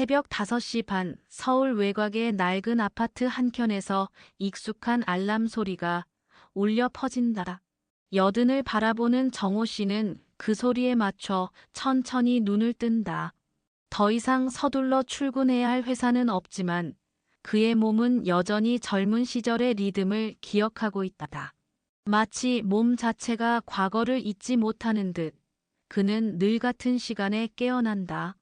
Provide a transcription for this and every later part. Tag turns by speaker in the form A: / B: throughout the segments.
A: 새벽 5시 반 서울 외곽의 낡은 아파트 한켠에서 익숙한 알람 소리가 울려 퍼진다. 여든을 바라보는 정호 씨는 그 소리에 맞춰 천천히 눈을 뜬다. 더 이상 서둘러 출근해야 할 회사는 없지만 그의 몸은 여전히 젊은 시절의 리듬을 기억하고 있다. 마치 몸 자체가 과거를 잊지 못하는 듯 그는 늘 같은 시간에 깨어난다.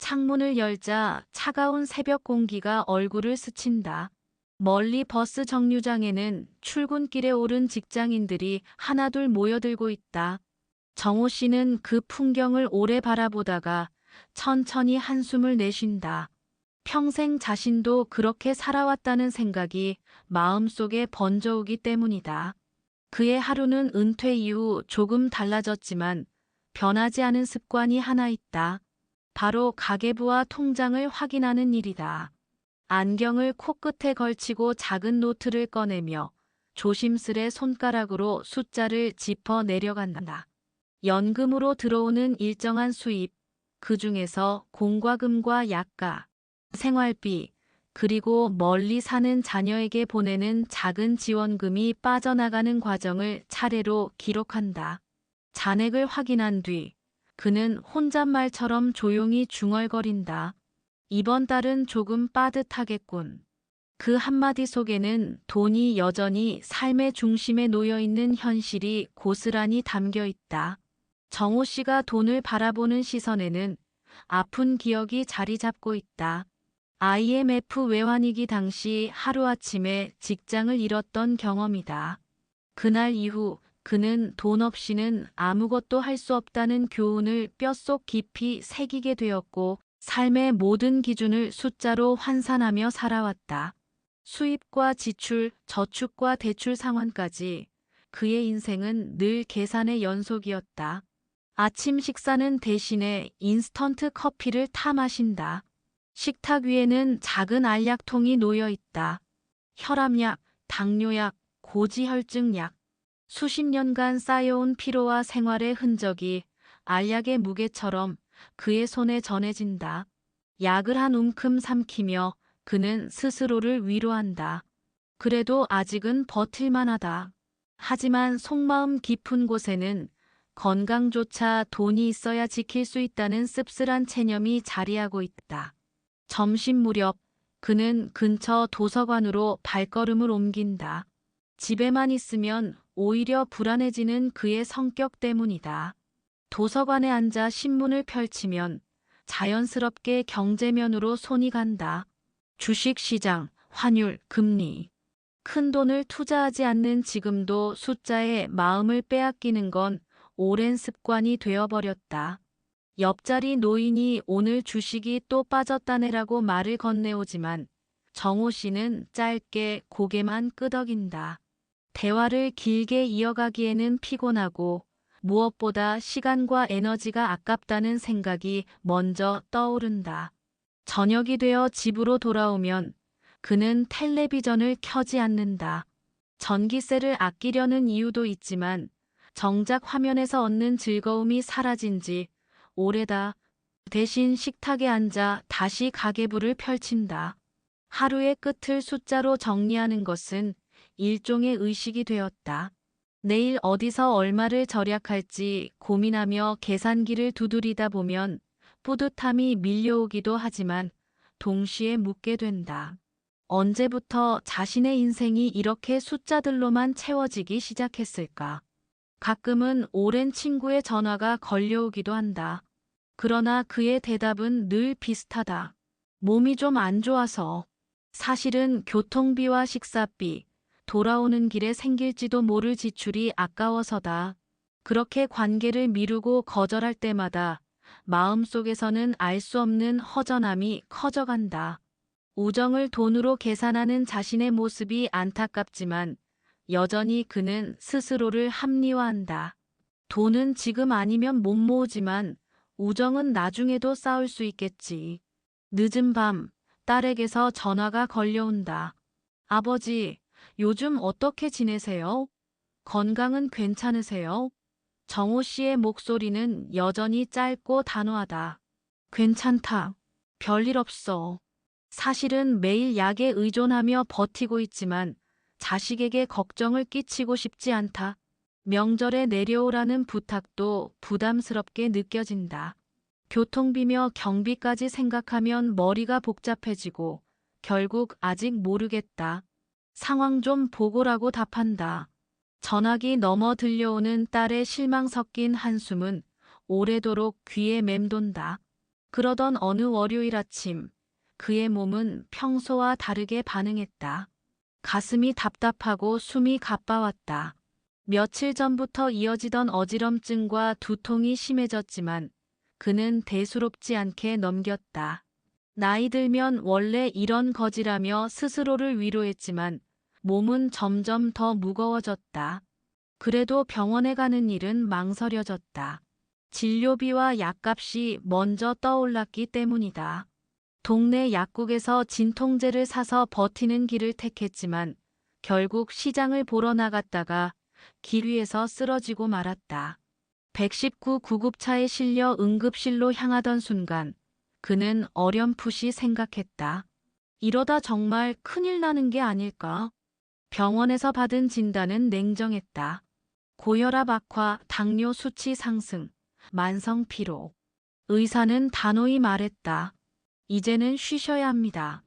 A: 창문을 열자 차가운 새벽 공기가 얼굴을 스친다. 멀리 버스 정류장에는 출근길에 오른 직장인들이 하나둘 모여들고 있다. 정호 씨는 그 풍경을 오래 바라보다가 천천히 한숨을 내쉰다. 평생 자신도 그렇게 살아왔다는 생각이 마음속에 번져오기 때문이다. 그의 하루는 은퇴 이후 조금 달라졌지만 변하지 않은 습관이 하나 있다. 바로 가계부와 통장을 확인하는 일이다. 안경을 코끝에 걸치고 작은 노트를 꺼내며 조심스레 손가락으로 숫자를 짚어 내려간다. 연금으로 들어오는 일정한 수입, 그 중에서 공과금과 약가, 생활비, 그리고 멀리 사는 자녀에게 보내는 작은 지원금이 빠져나가는 과정을 차례로 기록한다. 잔액을 확인한 뒤 그는 혼잣말처럼 조용히 중얼거린다. 이번 달은 조금 빠듯하겠군. 그 한마디 속에는 돈이 여전히 삶의 중심에 놓여 있는 현실이 고스란히 담겨 있다. 정호 씨가 돈을 바라보는 시선에는 아픈 기억이 자리 잡고 있다. IMF 외환위기 당시 하루아침에 직장을 잃었던 경험이다. 그날 이후 그는 돈 없이는 아무것도 할 수 없다는 교훈을 뼛속 깊이 새기게 되었고 삶의 모든 기준을 숫자로 환산하며 살아왔다. 수입과 지출, 저축과 대출 상환까지 그의 인생은 늘 계산의 연속이었다. 아침 식사는 대신에 인스턴트 커피를 타 마신다. 식탁 위에는 작은 알약통이 놓여 있다. 혈압약, 당뇨약, 고지혈증약. 수십 년간 쌓여온 피로와 생활의 흔적이 알약의 무게처럼 그의 손에 전해진다. 약을 한 움큼 삼키며 그는 스스로를 위로한다. 그래도 아직은 버틸만하다. 하지만 속마음 깊은 곳에는 건강조차 돈이 있어야 지킬 수 있다는 씁쓸한 체념이 자리하고 있다. 점심 무렵 그는 근처 도서관으로 발걸음을 옮긴다. 집에만 있으면 오히려 불안해지는 그의 성격 때문이다. 도서관에 앉아 신문을 펼치면 자연스럽게 경제면으로 손이 간다. 주식 시장, 환율, 금리. 큰 돈을 투자하지 않는 지금도 숫자에 마음을 빼앗기는 건 오랜 습관이 되어버렸다. 옆자리 노인이 오늘 주식이 또 빠졌다네라고 말을 건네오지만 정호 씨는 짧게 고개만 끄덕인다. 대화를 길게 이어가기에는 피곤하고 무엇보다 시간과 에너지가 아깝다는 생각이 먼저 떠오른다. 저녁이 되어 집으로 돌아오면 그는 텔레비전을 켜지 않는다. 전기세를 아끼려는 이유도 있지만 정작 화면에서 얻는 즐거움이 사라진 지 오래다. 대신 식탁에 앉아 다시 가계부를 펼친다. 하루의 끝을 숫자로 정리하는 것은 일종의 의식이 되었다. 내일 어디서 얼마를 절약할지 고민하며 계산기를 두드리다 보면 뿌듯함이 밀려오기도 하지만 동시에 묻게 된다. 언제부터 자신의 인생이 이렇게 숫자들로만 채워지기 시작했을까? 가끔은 오랜 친구의 전화가 걸려오기도 한다. 그러나 그의 대답은 늘 비슷하다. 몸이 좀 안 좋아서. 사실은 교통비와 식사비, 돌아오는 길에 생길지도 모를 지출이 아까워서다. 그렇게 관계를 미루고 거절할 때마다 마음속에서는 알 수 없는 허전함이 커져간다. 우정을 돈으로 계산하는 자신의 모습이 안타깝지만 여전히 그는 스스로를 합리화한다. 돈은 지금 아니면 못 모으지만 우정은 나중에도 싸울 수 있겠지. 늦은 밤, 딸에게서 전화가 걸려온다. 아버지, 요즘 어떻게 지내세요? 건강은 괜찮으세요? 정호 씨의 목소리는 여전히 짧고 단호하다. 괜찮다. 별일 없어. 사실은 매일 약에 의존하며 버티고 있지만 자식에게 걱정을 끼치고 싶지 않다. 명절에 내려오라는 부탁도 부담스럽게 느껴진다. 교통비며 경비까지 생각하면 머리가 복잡해지고 결국 아직 모르겠다. 상황 좀 보고라고 답한다. 전화기 넘어 들려오는 딸의 실망 섞인 한숨은 오래도록 귀에 맴돈다. 그러던 어느 월요일 아침, 그의 몸은 평소와 다르게 반응했다. 가슴이 답답하고 숨이 가빠왔다. 며칠 전부터 이어지던 어지럼증과 두통이 심해졌지만 그는 대수롭지 않게 넘겼다. 나이 들면 원래 이런 거지라며 스스로를 위로했지만 몸은 점점 더 무거워졌다. 그래도 병원에 가는 일은 망설여졌다. 진료비와 약값이 먼저 떠올랐기 때문이다. 동네 약국에서 진통제를 사서 버티는 길을 택했지만 결국 시장을 보러 나갔다가 길 위에서 쓰러지고 말았다. 119 구급차에 실려 응급실로 향하던 순간 그는 어렴풋이 생각했다. 이러다 정말 큰일 나는 게 아닐까? 병원에서 받은 진단은 냉정했다. 고혈압 악화, 당뇨 수치 상승, 만성 피로. 의사는 단호히 말했다. 이제는 쉬셔야 합니다.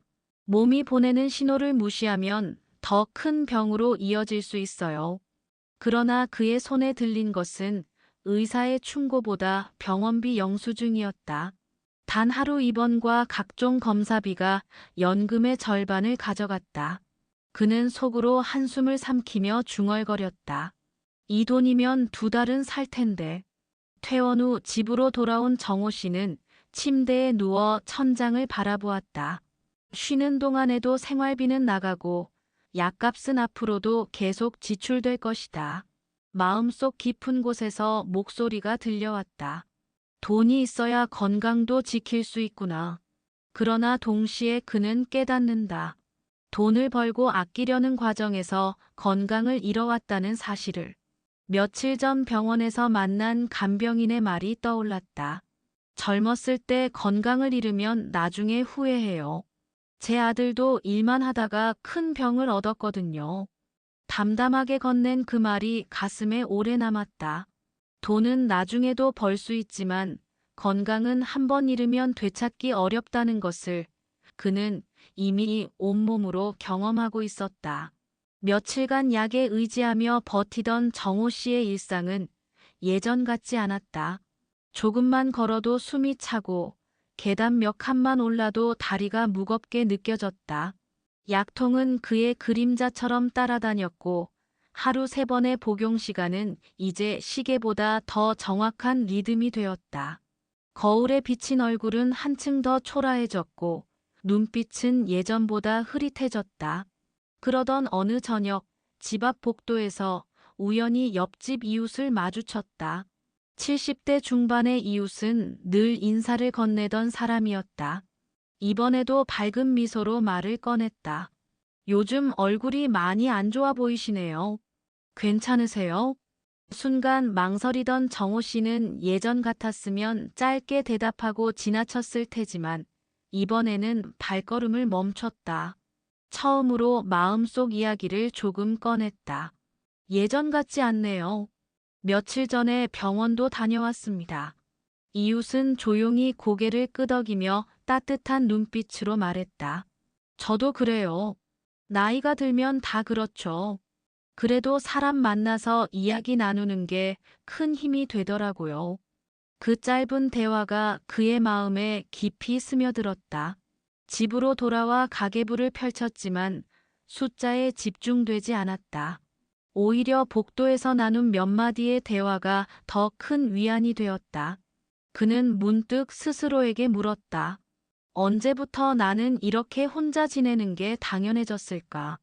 A: 몸이 보내는 신호를 무시하면 더 큰 병으로 이어질 수 있어요. 그러나 그의 손에 들린 것은 의사의 충고보다 병원비 영수증이었다. 단 하루 입원과 각종 검사비가 연금의 절반을 가져갔다. 그는 속으로 한숨을 삼키며 중얼거렸다. 이 돈이면 두 달은 살 텐데. 퇴원 후 집으로 돌아온 정호 씨는 침대에 누워 천장을 바라보았다. 쉬는 동안에도 생활비는 나가고 약값은 앞으로도 계속 지출될 것이다. 마음속 깊은 곳에서 목소리가 들려왔다. 돈이 있어야 건강도 지킬 수 있구나. 그러나 동시에 그는 깨닫는다. 돈을 벌고 아끼려는 과정에서 건강을 잃어왔다는 사실을. 며칠 전 병원에서 만난 간병인의 말이 떠올랐다. 젊었을 때 건강을 잃으면 나중에 후회해요. 제 아들도 일만 하다가 큰 병을 얻었거든요. 담담하게 건넨 그 말이 가슴에 오래 남았다. 돈은 나중에도 벌 수 있지만 건강은 한 번 잃으면 되찾기 어렵다는 것을 그는 이미 온몸으로 경험하고 있었다. 며칠간 약에 의지하며 버티던 정호 씨의 일상은 예전 같지 않았다. 조금만 걸어도 숨이 차고 계단 몇 칸만 올라도 다리가 무겁게 느껴졌다. 약통은 그의 그림자처럼 따라다녔고 하루 세 번의 복용 시간은 이제 시계보다 더 정확한 리듬이 되었다. 거울에 비친 얼굴은 한층 더 초라해졌고 눈빛은 예전보다 흐릿해졌다. 그러던 어느 저녁 집 앞 복도에서 우연히 옆집 이웃을 마주쳤다. 70대 중반의 이웃은 늘 인사를 건네던 사람이었다. 이번에도 밝은 미소로 말을 꺼냈다. 요즘 얼굴이 많이 안 좋아 보이시네요. 괜찮으세요? 순간 망설이던 정호 씨는 예전 같았으면 짧게 대답하고 지나쳤을 테지만 이번에는 발걸음을 멈췄다. 처음으로 마음속 이야기를 조금 꺼냈다. 예전 같지 않네요. 며칠 전에 병원도 다녀왔습니다. 이웃은 조용히 고개를 끄덕이며 따뜻한 눈빛으로 말했다. 저도 그래요. 나이가 들면 다 그렇죠. 그래도 사람 만나서 이야기 나누는 게 큰 힘이 되더라고요. 그 짧은 대화가 그의 마음에 깊이 스며들었다. 집으로 돌아와 가계부를 펼쳤지만 숫자에 집중되지 않았다. 오히려 복도에서 나눈 몇 마디의 대화가 더 큰 위안이 되었다. 그는 문득 스스로에게 물었다. 언제부터 나는 이렇게 혼자 지내는 게 당연해졌을까?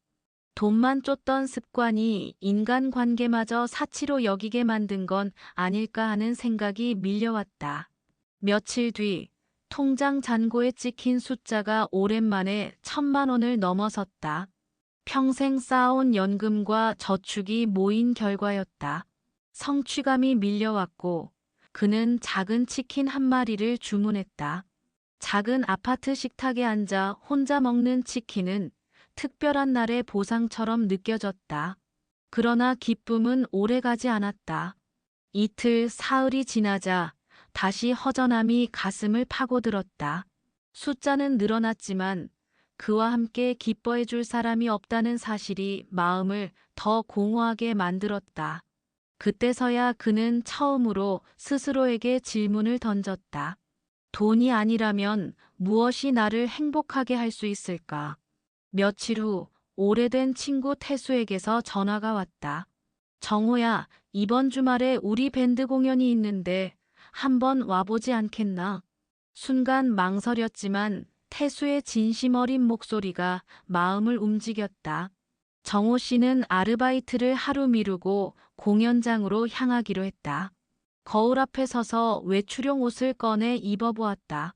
A: 돈만 쫓던 습관이 인간관계마저 사치로 여기게 만든 건 아닐까 하는 생각이 밀려왔다. 며칠 뒤 통장 잔고에 찍힌 숫자가 오랜만에 천만 원을 넘어섰다. 평생 쌓아온 연금과 저축이 모인 결과였다. 성취감이 밀려왔고 그는 작은 치킨 한 마리를 주문했다. 작은 아파트 식탁에 앉아 혼자 먹는 치킨은 특별한 날의 보상처럼 느껴졌다. 그러나 기쁨은 오래가지 않았다. 이틀 사흘이 지나자 다시 허전함이 가슴을 파고들었다. 숫자는 늘어났지만 그와 함께 기뻐해 줄 사람이 없다는 사실이 마음을 더 공허하게 만들었다. 그때서야 그는 처음으로 스스로에게 질문을 던졌다. 돈이 아니라면 무엇이 나를 행복하게 할 수 있을까? 며칠 후 오래된 친구 태수에게서 전화가 왔다. 정호야, 이번 주말에 우리 밴드 공연이 있는데 한번 와보지 않겠나? 순간 망설였지만 태수의 진심 어린 목소리가 마음을 움직였다. 정호 씨는 아르바이트를 하루 미루고 공연장으로 향하기로 했다. 거울 앞에 서서 외출용 옷을 꺼내 입어보았다.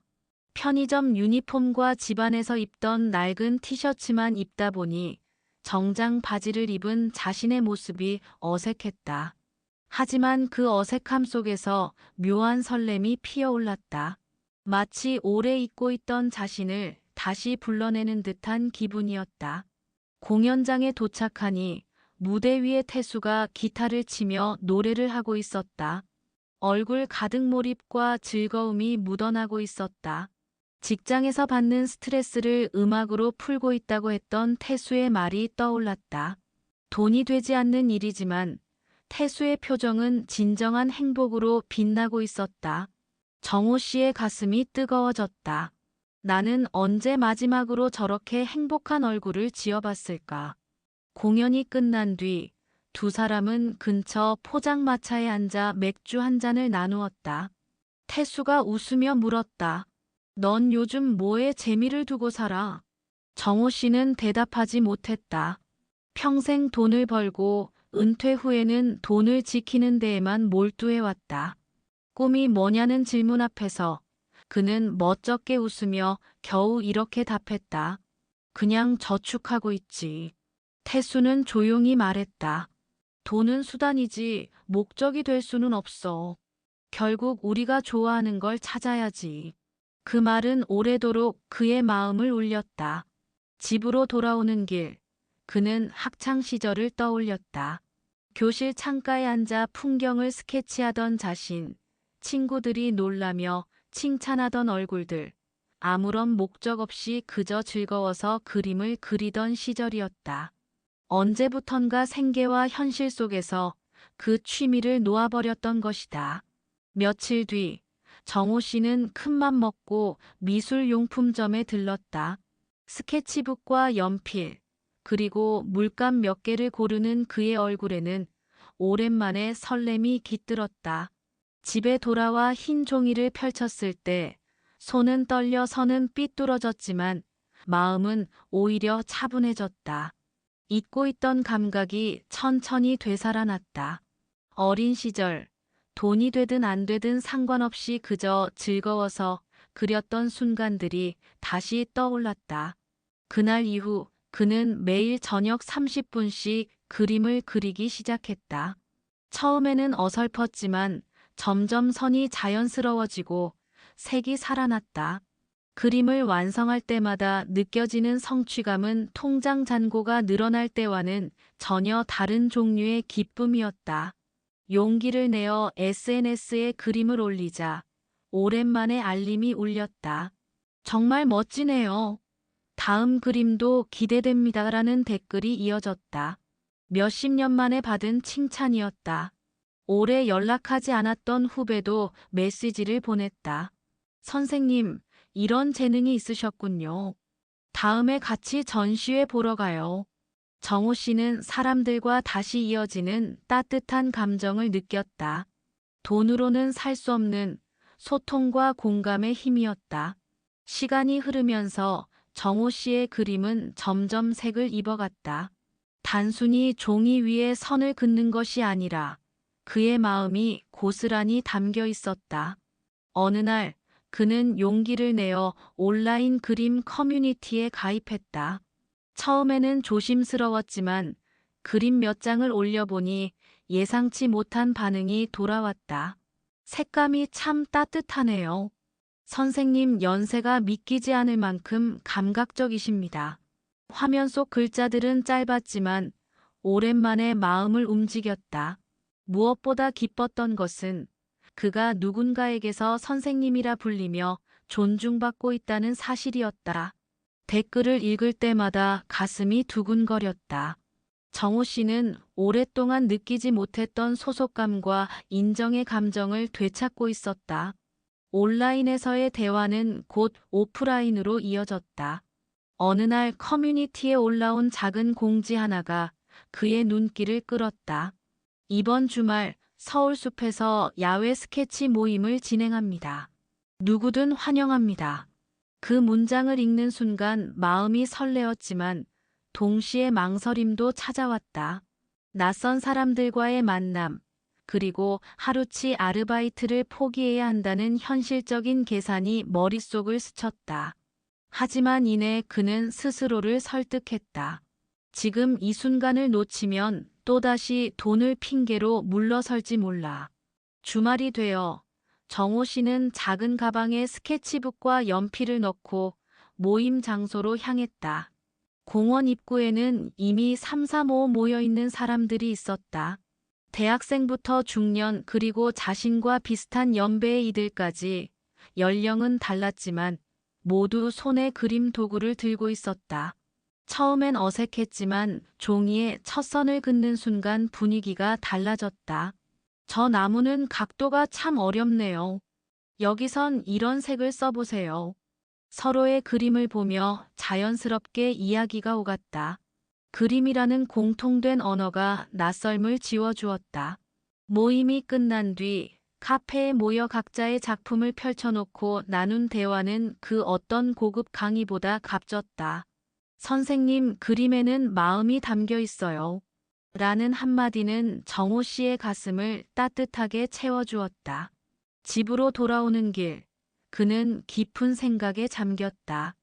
A: 편의점 유니폼과 집안에서 입던 낡은 티셔츠만 입다 보니 정장 바지를 입은 자신의 모습이 어색했다. 하지만 그 어색함 속에서 묘한 설렘이 피어올랐다. 마치 오래 잊고 있던 자신을 다시 불러내는 듯한 기분이었다. 공연장에 도착하니 무대 위에 태수가 기타를 치며 노래를 하고 있었다. 얼굴 가득 몰입과 즐거움이 묻어나고 있었다. 직장에서 받는 스트레스를 음악으로 풀고 있다고 했던 태수의 말이 떠올랐다. 돈이 되지 않는 일이지만 태수의 표정은 진정한 행복으로 빛나고 있었다. 정호 씨의 가슴이 뜨거워졌다. 나는 언제 마지막으로 저렇게 행복한 얼굴을 지어봤을까? 공연이 끝난 뒤 두 사람은 근처 포장마차에 앉아 맥주 한 잔을 나누었다. 태수가 웃으며 물었다. 넌 요즘 뭐에 재미를 두고 살아? 정호 씨는 대답하지 못했다. 평생 돈을 벌고 은퇴 후에는 돈을 지키는 데에만 몰두해왔다. 꿈이 뭐냐는 질문 앞에서 그는 멋쩍게 웃으며 겨우 이렇게 답했다. 그냥 저축하고 있지. 태수는 조용히 말했다. 돈은 수단이지 목적이 될 수는 없어. 결국 우리가 좋아하는 걸 찾아야지. 그 말은 오래도록 그의 마음을 울렸다. 집으로 돌아오는 길, 그는 학창 시절을 떠올렸다. 교실 창가에 앉아 풍경을 스케치하던 자신, 친구들이 놀라며 칭찬하던 얼굴들, 아무런 목적 없이 그저 즐거워서 그림을 그리던 시절이었다. 언제부턴가 생계와 현실 속에서 그 취미를 놓아버렸던 것이다. 며칠 뒤 정호 씨는 큰맘 먹고 미술용품점에 들렀다. 스케치북과 연필, 그리고 물감 몇 개를 고르는 그의 얼굴에는 오랜만에 설렘이 깃들었다. 집에 돌아와 흰 종이를 펼쳤을 때 손은 떨려 선은 삐뚤어졌지만 마음은 오히려 차분해졌다. 잊고 있던 감각이 천천히 되살아났다. 어린 시절, 돈이 되든 안 되든 상관없이 그저 즐거워서 그렸던 순간들이 다시 떠올랐다. 그날 이후 그는 매일 저녁 30분씩 그림을 그리기 시작했다. 처음에는 어설펐지만 점점 선이 자연스러워지고 색이 살아났다. 그림을 완성할 때마다 느껴지는 성취감은 통장 잔고가 늘어날 때와는 전혀 다른 종류의 기쁨이었다. 용기를 내어 SNS에 그림을 올리자 오랜만에 알림이 울렸다. 정말 멋지네요. 다음 그림도 기대됩니다 라는 댓글이 이어졌다. 몇십 년 만에 받은 칭찬이었다. 오래 연락하지 않았던 후배도 메시지를 보냈다. 선생님, 이런 재능이 있으셨군요. 다음에 같이 전시회 보러 가요. 정호 씨는 사람들과 다시 이어지는 따뜻한 감정을 느꼈다. 돈으로는 살 수 없는 소통과 공감의 힘이었다. 시간이 흐르면서 정호 씨의 그림은 점점 색을 입어갔다. 단순히 종이 위에 선을 긋는 것이 아니라 그의 마음이 고스란히 담겨 있었다. 어느 날 그는 용기를 내어 온라인 그림 커뮤니티에 가입했다. 처음에는 조심스러웠지만 그림 몇 장을 올려보니 예상치 못한 반응이 돌아왔다. 색감이 참 따뜻하네요. 선생님 연세가 믿기지 않을 만큼 감각적이십니다. 화면 속 글자들은 짧았지만 오랜만에 마음을 움직였다. 무엇보다 기뻤던 것은 그가 누군가에게서 선생님이라 불리며 존중받고 있다는 사실이었다. 댓글을 읽을 때마다 가슴이 두근거렸다. 정호 씨는 오랫동안 느끼지 못했던 소속감과 인정의 감정을 되찾고 있었다. 온라인에서의 대화는 곧 오프라인으로 이어졌다. 어느 날 커뮤니티에 올라온 작은 공지 하나가 그의 눈길을 끌었다. 이번 주말 서울숲에서 야외 스케치 모임을 진행합니다. 누구든 환영합니다. 그 문장을 읽는 순간 마음이 설레었지만 동시에 망설임도 찾아왔다. 낯선 사람들과의 만남, 그리고 하루치 아르바이트를 포기해야 한다는 현실적인 계산이 머릿속을 스쳤다. 하지만 이내 그는 스스로를 설득했다. 지금 이 순간을 놓치면 또다시 돈을 핑계로 물러설지 몰라. 주말이 되어 정호 씨는 작은 가방에 스케치북과 연필을 넣고 모임 장소로 향했다. 공원 입구에는 이미 3, 3, 5 모여 있는 사람들이 있었다. 대학생부터 중년 그리고 자신과 비슷한 연배의 이들까지 연령은 달랐지만 모두 손에 그림 도구를 들고 있었다. 처음엔 어색했지만 종이에 첫 선을 긋는 순간 분위기가 달라졌다. 저 나무는 각도가 참 어렵네요. 여기선 이런 색을 써보세요. 서로의 그림을 보며 자연스럽게 이야기가 오갔다. 그림이라는 공통된 언어가 낯설음을 지워주었다. 모임이 끝난 뒤 카페에 모여 각자의 작품을 펼쳐놓고 나눈 대화는 그 어떤 고급 강의보다 값졌다. 선생님 그림에는 마음이 담겨 있어요. 라는 한마디는 정호 씨의 가슴을 따뜻하게 채워주었다. 집으로 돌아오는 길, 그는 깊은 생각에 잠겼다.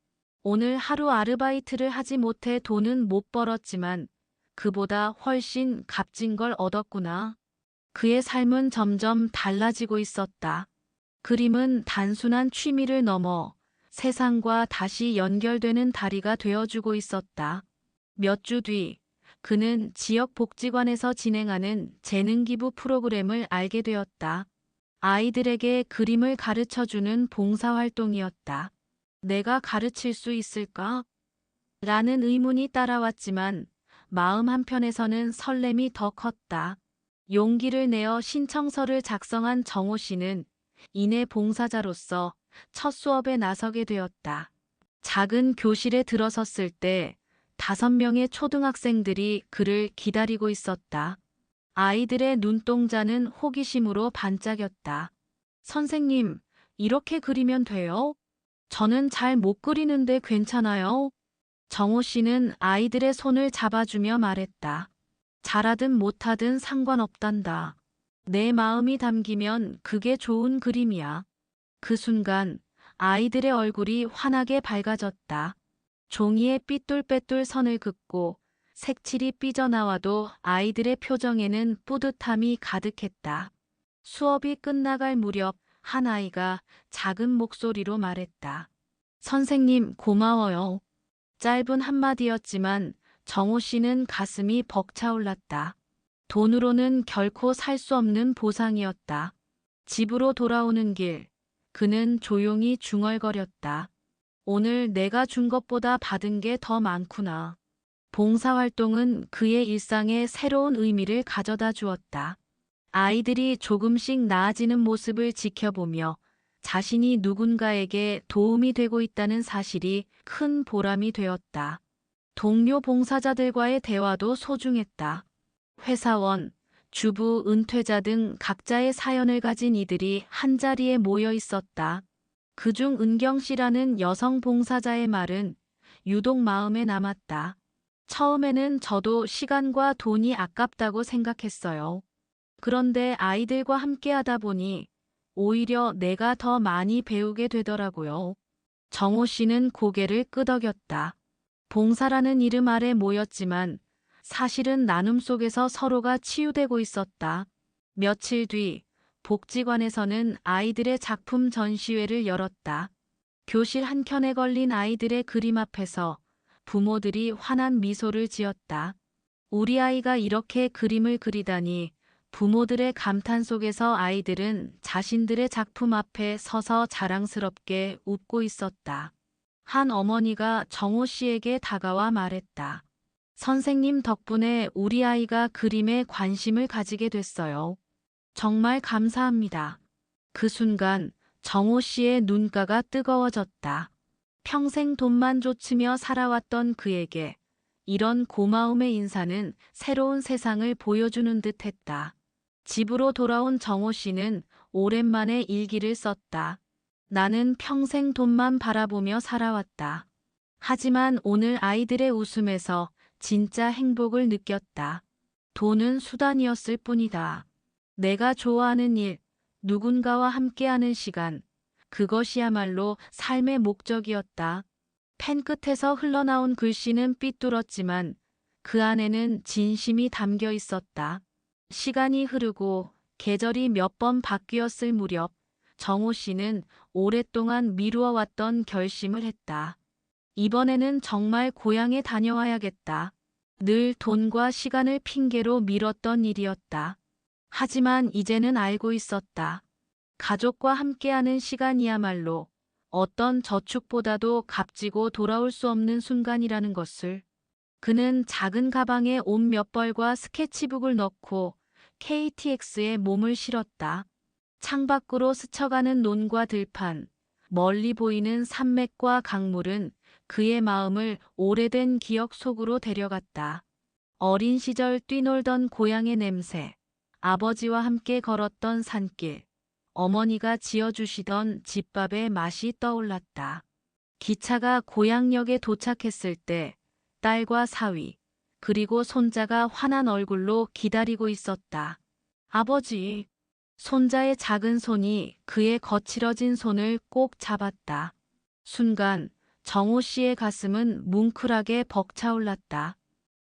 A: 오늘 하루 아르바이트를 하지 못해 돈은 못 벌었지만 그보다 훨씬 값진 걸 얻었구나. 그의 삶은 점점 달라지고 있었다. 그림은 단순한 취미를 넘어 세상과 다시 연결되는 다리가 되어주고 있었다. 몇 주 뒤, 그는 지역 복지관에서 진행하는 재능 기부 프로그램을 알게 되었다. 아이들에게 그림을 가르쳐 주는 봉사활동이었다. 내가 가르칠 수 있을까? 라는 의문이 따라왔지만 마음 한편에서는 설렘이 더 컸다. 용기를 내어 신청서를 작성한 정호 씨는 이내 봉사자로서 첫 수업에 나서게 되었다. 작은 교실에 들어섰을 때 다섯 명의 초등학생들이 그를 기다리고 있었다. 아이들의 눈동자는 호기심으로 반짝였다. 선생님, 이렇게 그리면 돼요? 저는 잘 못 그리는데 괜찮아요? 정호 씨는 아이들의 손을 잡아주며 말했다. 잘하든 못하든 상관없단다. 내 마음이 담기면 그게 좋은 그림이야. 그 순간 아이들의 얼굴이 환하게 밝아졌다. 종이에 삐뚤빼뚤 선을 긋고 색칠이 삐져나와도 아이들의 표정에는 뿌듯함이 가득했다. 수업이 끝나갈 무렵 한 아이가 작은 목소리로 말했다. 선생님, 고마워요. 짧은 한마디였지만 정호 씨는 가슴이 벅차올랐다. 돈으로는 결코 살 수 없는 보상이었다. 집으로 돌아오는 길, 그는 조용히 중얼거렸다. 오늘 내가 준 것보다 받은 게 더 많구나. 봉사활동은 그의 일상에 새로운 의미를 가져다 주었다. 아이들이 조금씩 나아지는 모습을 지켜보며 자신이 누군가에게 도움이 되고 있다는 사실이 큰 보람이 되었다. 동료 봉사자들과의 대화도 소중했다. 회사원, 주부, 은퇴자 등 각자의 사연을 가진 이들이 한자리에 모여 있었다. 그중 은경 씨라는 여성 봉사자의 말은 유독 마음에 남았다. 처음에는 저도 시간과 돈이 아깝다고 생각했어요. 그런데 아이들과 함께 하다 보니 오히려 내가 더 많이 배우게 되더라고요. 정호 씨는 고개를 끄덕였다. 봉사라는 이름 아래 모였지만 사실은 나눔 속에서 서로가 치유되고 있었다. 며칠 뒤 복지관에서는 아이들의 작품 전시회를 열었다. 교실 한켠에 걸린 아이들의 그림 앞에서 부모들이 환한 미소를 지었다. 우리 아이가 이렇게 그림을 그리다니 부모들의 감탄 속에서 아이들은 자신들의 작품 앞에 서서 자랑스럽게 웃고 있었다. 한 어머니가 정호 씨에게 다가와 말했다. 선생님 덕분에 우리 아이가 그림에 관심을 가지게 됐어요. 정말 감사합니다. 그 순간 정호 씨의 눈가가 뜨거워졌다. 평생 돈만 쫓으며 살아왔던 그에게 이런 고마움의 인사는 새로운 세상을 보여주는 듯 했다. 집으로 돌아온 정호 씨는 오랜만에 일기를 썼다. 나는 평생 돈만 바라보며 살아왔다. 하지만 오늘 아이들의 웃음에서 진짜 행복을 느꼈다. 돈은 수단이었을 뿐이다. 내가 좋아하는 일, 누군가와 함께하는 시간, 그것이야말로 삶의 목적이었다. 펜 끝에서 흘러나온 글씨는 삐뚤었지만 그 안에는 진심이 담겨 있었다. 시간이 흐르고 계절이 몇 번 바뀌었을 무렵 정호 씨는 오랫동안 미루어왔던 결심을 했다. 이번에는 정말 고향에 다녀와야겠다. 늘 돈과 시간을 핑계로 미뤘던 일이었다. 하지만 이제는 알고 있었다. 가족과 함께하는 시간이야말로 어떤 저축보다도 값지고 돌아올 수 없는 순간이라는 것을. 그는 작은 가방에 옷 몇 벌과 스케치북을 넣고 KTX에 몸을 실었다. 창밖으로 스쳐가는 논과 들판, 멀리 보이는 산맥과 강물은 그의 마음을 오래된 기억 속으로 데려갔다. 어린 시절 뛰놀던 고향의 냄새, 아버지와 함께 걸었던 산길, 어머니가 지어주시던 집밥의 맛이 떠올랐다. 기차가 고향역에 도착했을 때 딸과 사위, 그리고 손자가 환한 얼굴로 기다리고 있었다. 아버지, 손자의 작은 손이 그의 거칠어진 손을 꼭 잡았다. 순간 정호 씨의 가슴은 뭉클하게 벅차올랐다.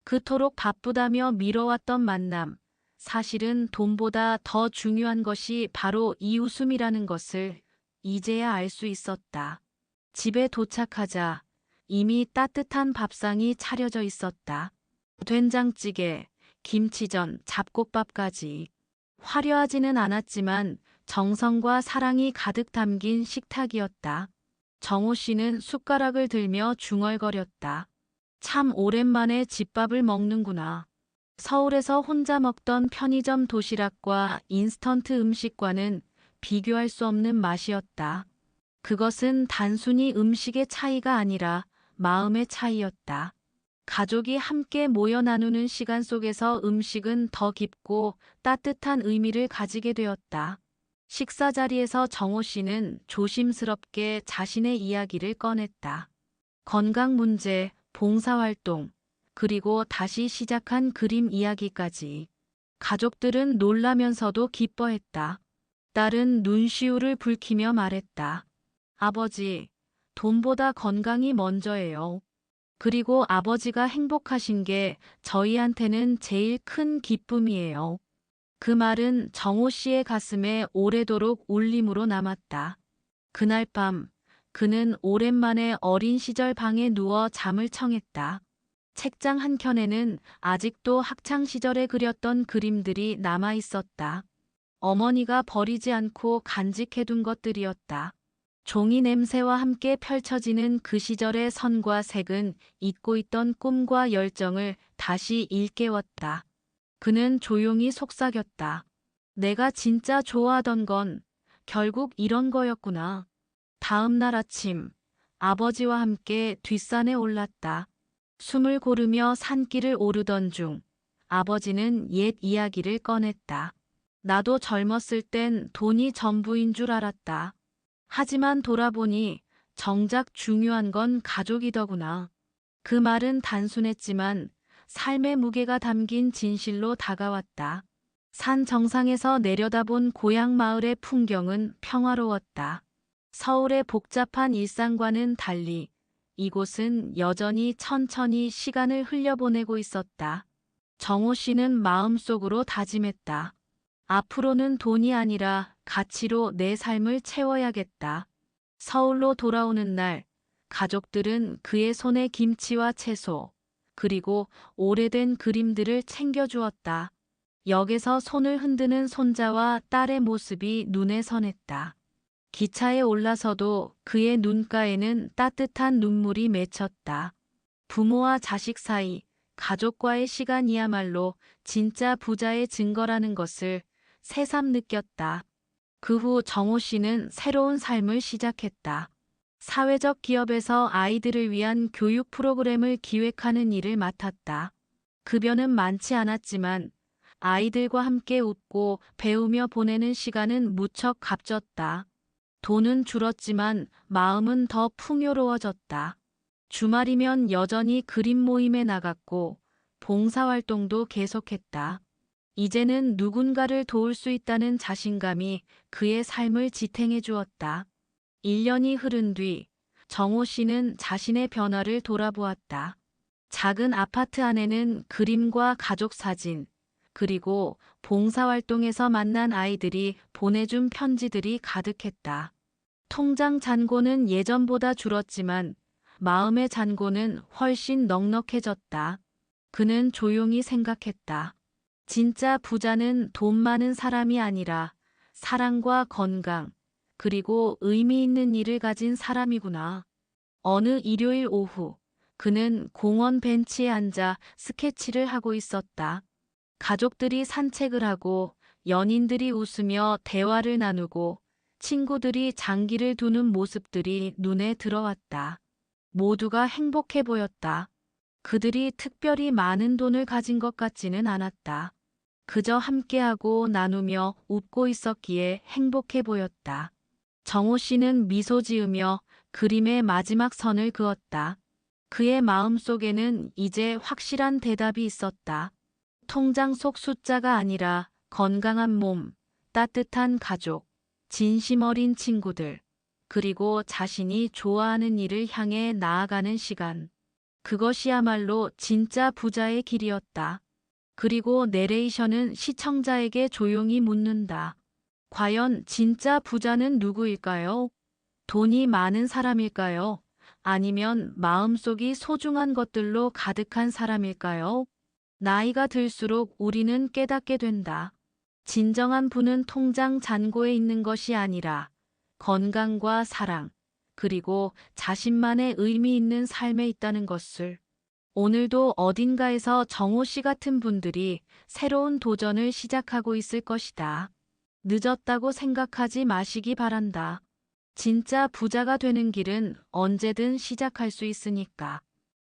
A: 그토록 바쁘다며 미뤄왔던 만남, 사실은 돈보다 더 중요한 것이 바로 이 웃음이라는 것을 이제야 알 수 있었다. 집에 도착하자 이미 따뜻한 밥상이 차려져 있었다. 된장찌개, 김치전, 잡곡밥까지. 화려하지는 않았지만 정성과 사랑이 가득 담긴 식탁이었다. 정호 씨는 숟가락을 들며 중얼거렸다. 참 오랜만에 집밥을 먹는구나. 서울에서 혼자 먹던 편의점 도시락과 인스턴트 음식과는 비교할 수 없는 맛이었다. 그것은 단순히 음식의 차이가 아니라 마음의 차이였다. 가족이 함께 모여 나누는 시간 속에서 음식은 더 깊고 따뜻한 의미를 가지게 되었다. 식사 자리에서 정호 씨는 조심스럽게 자신의 이야기를 꺼냈다. 건강 문제, 봉사활동, 그리고 다시 시작한 그림 이야기까지. 가족들은 놀라면서도 기뻐했다. 딸은 눈시울을 붉히며 말했다. 아버지, 돈보다 건강이 먼저예요. 그리고 아버지가 행복하신 게 저희한테는 제일 큰 기쁨이에요. 그 말은 정호 씨의 가슴에 오래도록 울림으로 남았다. 그날 밤, 그는 오랜만에 어린 시절 방에 누워 잠을 청했다. 책장 한켠에는 아직도 학창 시절에 그렸던 그림들이 남아 있었다. 어머니가 버리지 않고 간직해둔 것들이었다. 종이 냄새와 함께 펼쳐지는 그 시절의 선과 색은 잊고 있던 꿈과 열정을 다시 일깨웠다. 그는 조용히 속삭였다. 내가 진짜 좋아하던 건 결국 이런 거였구나. 다음 날 아침 아버지와 함께 뒷산에 올랐다. 숨을 고르며 산길을 오르던 중 아버지는 옛 이야기를 꺼냈다. 나도 젊었을 땐 돈이 전부인 줄 알았다. 하지만 돌아보니 정작 중요한 건 가족이더구나. 그 말은 단순했지만 삶의 무게가 담긴 진실로 다가왔다. 산 정상에서 내려다본 고향 마을의 풍경은 평화로웠다. 서울의 복잡한 일상과는 달리 이곳은 여전히 천천히 시간을 흘려보내고 있었다. 정호 씨는 마음속으로 다짐했다. 앞으로는 돈이 아니라 가치로 내 삶을 채워야겠다. 서울로 돌아오는 날, 가족들은 그의 손에 김치와 채소, 그리고 오래된 그림들을 챙겨주었다. 역에서 손을 흔드는 손자와 딸의 모습이 눈에 선했다. 기차에 올라서도 그의 눈가에는 따뜻한 눈물이 맺혔다. 부모와 자식 사이, 가족과의 시간이야말로 진짜 부자의 증거라는 것을 새삼 느꼈다. 그 후 정호 씨는 새로운 삶을 시작했다. 사회적 기업에서 아이들을 위한 교육 프로그램을 기획하는 일을 맡았다. 급여는 많지 않았지만 아이들과 함께 웃고 배우며 보내는 시간은 무척 값졌다. 돈은 줄었지만 마음은 더 풍요로워졌다. 주말이면 여전히 그림 모임에 나갔고 봉사활동도 계속했다. 이제는 누군가를 도울 수 있다는 자신감이 그의 삶을 지탱해 주었다. 1년이 흐른 뒤 정호 씨는 자신의 변화를 돌아보았다. 작은 아파트 안에는 그림과 가족 사진, 그리고 봉사활동에서 만난 아이들이 보내준 편지들이 가득했다. 통장 잔고는 예전보다 줄었지만 마음의 잔고는 훨씬 넉넉해졌다. 그는 조용히 생각했다. 진짜 부자는 돈 많은 사람이 아니라 사랑과 건강, 그리고 의미 있는 일을 가진 사람이구나. 어느 일요일 오후, 그는 공원 벤치에 앉아 스케치를 하고 있었다. 가족들이 산책을 하고 연인들이 웃으며 대화를 나누고 친구들이 장기를 두는 모습들이 눈에 들어왔다. 모두가 행복해 보였다. 그들이 특별히 많은 돈을 가진 것 같지는 않았다. 그저 함께하고 나누며 웃고 있었기에 행복해 보였다. 정호 씨는 미소 지으며 그림의 마지막 선을 그었다. 그의 마음 속에는 이제 확실한 대답이 있었다. 통장 속 숫자가 아니라 건강한 몸, 따뜻한 가족, 진심 어린 친구들, 그리고 자신이 좋아하는 일을 향해 나아가는 시간. 그것이야말로 진짜 부자의 길이었다. 그리고 내레이션은 시청자에게 조용히 묻는다. 과연 진짜 부자는 누구일까요? 돈이 많은 사람일까요? 아니면 마음속이 소중한 것들로 가득한 사람일까요? 나이가 들수록 우리는 깨닫게 된다. 진정한 부는 통장 잔고에 있는 것이 아니라 건강과 사랑, 그리고 자신만의 의미 있는 삶에 있다는 것을. 오늘도 어딘가에서 정호 씨 같은 분들이 새로운 도전을 시작하고 있을 것이다. 늦었다고 생각하지 마시기 바란다. 진짜 부자가 되는 길은 언제든 시작할 수 있으니까.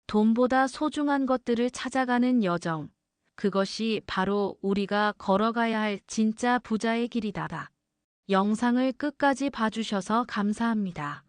A: 돈보다 소중한 것들을 찾아가는 여정. 그것이 바로 우리가 걸어가야 할 진짜 부자의 길이다. 영상을 끝까지 봐주셔서 감사합니다.